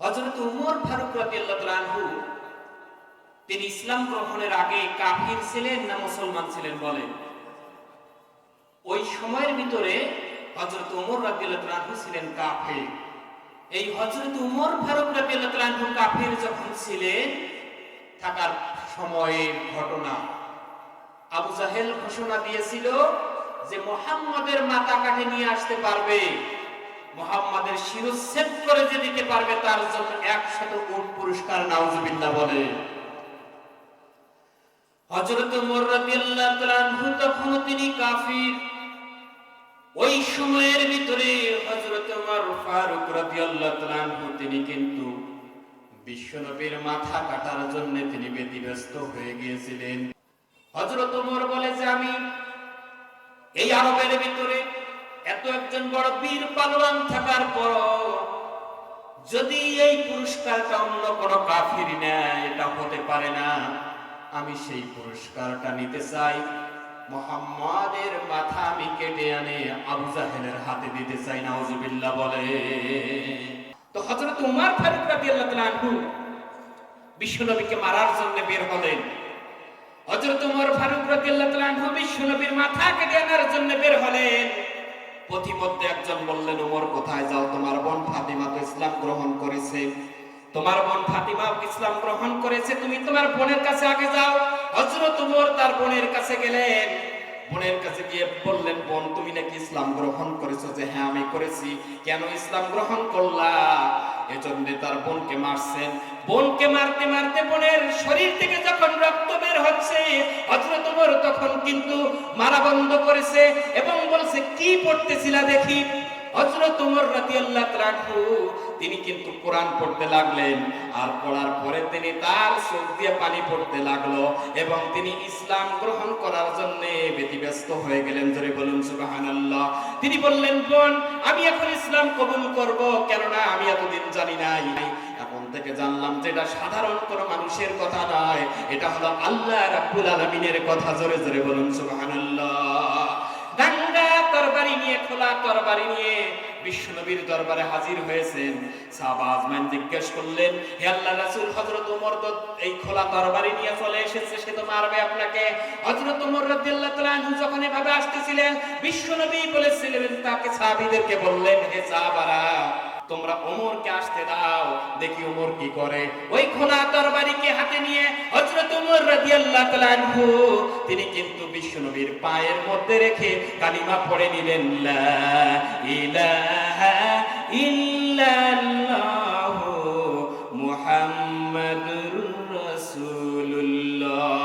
হযরত উমর ফারুক আনহু, তিনি ইসলাম গ্রহণের আগে কাফির ছিলেন না মুসলমান ছিলেন বলেন? ওই সময়ের ভিতরে হযরত উমর আনহু ছিলেন কাফির। এই হযরত উমর ফারুক আনহু কাফির যখন ছিলেন, থাকার সময়ের ঘটনা আবু জাহেল ঘোষণা দিয়েছিল যে মোহাম্মদের মাথা কাটে নিয়ে আসতে পারবে। মোহাম্মদের শিরচ্ছেদ করে যে দিতে পারবে তার জন্য একশত উট পুরস্কার নাউজুবিল্লাহ বলে। হযরত রাদিয়াল্লাহু তাআলা তখন তিনি কাফির। ওই সময়ের ভিতরে হযরত ফারুক রাদিয়াল্লাহু তাআলা তিনি কিন্তু বিশ্বনবীর মাথা কাটার জন্য তিনি ব্যতিব্যস্ত হয়ে গিয়েছিলেন। হযরত ওমর বলে যে, আমি এই আরবের ভিতরে একজন বড় বীর পালোয়ান থাকার পর যদি এই পুরস্কারটা অন্য কোনো কাফির নেয়, এটা হতে পারে না। আমি সেই পুরস্কারটা নিতে চাই। মোহাম্মদের মাথা আমি কেটে আনে আবু জাহেলের হাতে দিতে চাই না নাউজুবিল্লাহ বলে। তো হযরত উমর ফারুক রাদিয়াল্লাহু তাআলা আনহু বিশ্বনবীকে মারার জন্য বের হলেন। হযরত ওমর ফারুক রাদিয়াল্লাহু তাআলা আনহু বিশ্বনবীর মাথা কেটে আনার জন্য বের হলেন। পথিমধ্যে একজন বললেন, ওমর, কোথায় যাও? তোমার বোন ফাতিমা তো ইসলাম গ্রহণ করেছে। তোমার বোন ফাতিমা ইসলাম গ্রহণ করেছে, তুমি তোমার বোনের কাছে আগে যাও। হযরত ওমর তার বোনের কাছে গেলেন। বোনের কাছে গিয়ে বললেন, বোন, তুমি নাকি ইসলাম গ্রহণ করেছ? যে হ্যাঁ আমি করেছি। কেন ইসলাম গ্রহণ করলা? এজন্য তার বোনকে মারছেন। বোনকে মারতে মারতে বোনের শরীর থেকে যখন রক্ত বের হচ্ছে তখন কিন্তু মারা বন্ধ করেছে এবং বলছে, কি পড়তেছিলা দেখি? তাআলা আনহু, তিনি কিন্তু কোরআন পড়তে লাগলেন। আর পড়ার পরে তিনি তার চোখ দিয়ে পানি পড়তে লাগল এবং তিনি ইসলাম গ্রহণ করার জন্য ব্যতিব্যস্ত হয়ে গেলেন। জোরে বলুন তিনি বললেন, বোন, আমি এখন ইসলাম কবুল করব, কেননা আমি এতদিন জানি নাই। এখন থেকে জানলাম যে এটা সাধারণ কোন মানুষের কথা নয়। এটা হলো আল্লাহ রাব্বুল আলামিনের কথা, জোরে জোরে বলুন, সুবহানাল্লাহ। দাঙ্গা তরবারি নিয়ে, খোলা তরবারি নিয়ে বিশ্বনবীর দরবারে হাজির হয়েছেন। সাহাবা আজমান জিজ্ঞেস করলেন, হে আল্লাহ রাসূল, হযরত ওমর তো এই খোলা তরবারি নিয়ে চলে এসেছে, সে তো মারবে আপনাকে। হযরত ওমর রাদিয়াল্লাহু তাআলা যখন এভাবে আসতেছিলেন, বিশ্বনবী বলেছিলেন, তাকে সাহাবীদেরকে বললেন, হে সাহাবারা তোমরা ওমরকে আসতে দাও। দেখি ওমর কি করে। ওই খোলা তরবারিকে হাতে নিয়ে হযরত ওমর রাদিয়াল্লাহু তাআলা আনহু, তিনি কিন্তু বিশ্বনবীর পায়ের মধ্যে রেখে কালিমা পড়ে নিলেন, লা ইলাহা ইল্লাল্লাহু মুহাম্মাদুর রাসূলুল্লাহ।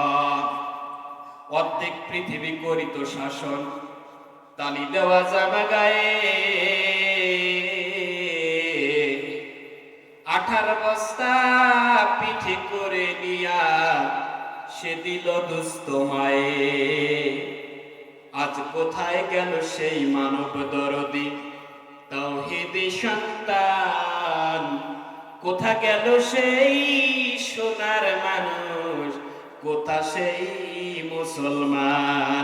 অর্ধেক পৃথিবী করিত শাসন, তালি দেওয়া জামা গায়ে। আঠার বস্তা পিঠে করে নিয়া সে দিল দুস্থ মায়ে। আজ কোথায় গেল সেই মানব দরদি? তাও তৌহিদি সন্তান, কোথা গেল সেই সোনার মানুষ? কোথা সেই মুসলমান?